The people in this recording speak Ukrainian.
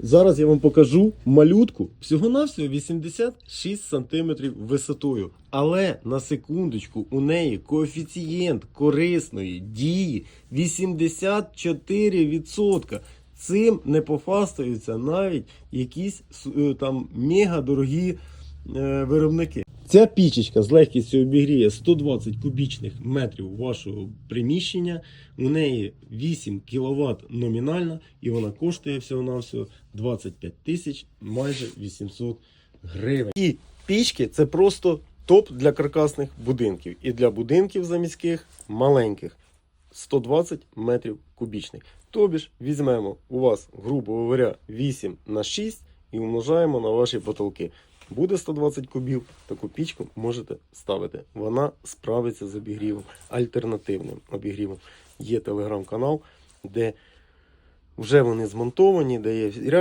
Зараз я вам покажу малютку всього-навсього 86 см висотою. Але на секундочку, у неї коефіцієнт корисної дії 84%. Цим не пофастаються навіть якісь е, там мега дорогі е, виробники. Ця пічечка з легкістю обігріє 120 кубічних метрів вашого приміщення. У неї 8 кВт номінальна і вона коштує всього-навсього 25 тисяч майже 800 гривень. І пічки це просто топ для каркасних будинків. І для будинків заміських маленьких 120 метрів кубічних. Тобі ж візьмемо у вас, грубо говоря, 8 на 6 і умножаємо на ваші потолки. Буде 120 кубів, таку пічку можете ставити. Вона справиться з обігрівом, альтернативним обігрівом. Є телеграм-канал, де вже вони змонтовані, де є